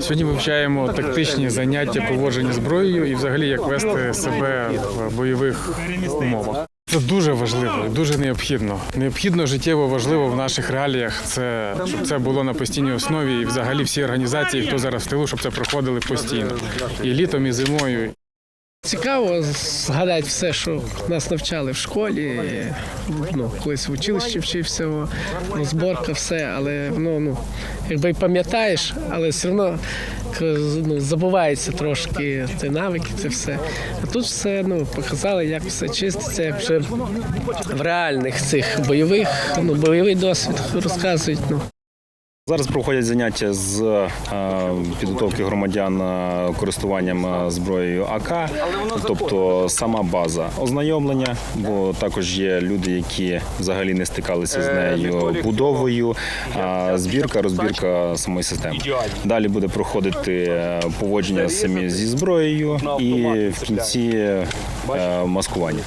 Сьогодні вивчаємо тактичні заняття поводження зброєю і взагалі як вести себе в бойових умовах. Це дуже важливо, і дуже необхідно. Необхідно життєво важливо в наших реаліях. Це щоб це було на постійній основі, і взагалі всі організації, хто зараз в тилу, щоб це проходили постійно і літом, і зимою. Цікаво згадати все, що нас навчали в школі. Ну, колись в училищі вчився, ну, зборка, все, але ну, ну, якби пам'ятаєш, але все одно ну, забувається трошки ці навики, це все. А тут все ну, показали, як все чиститься, вже в реальних цих бойових, ну, бойовий досвід розказують. Ну. Зараз проходять заняття з е, підготовки громадян е, користуванням е, зброєю АК, тобто сама база ознайомлення, бо також є люди, які взагалі не стикалися з нею будовою, збірка, розбірка самої системи. Далі буде проходити е, поводження самі зі зброєю і в кінці е, маскування.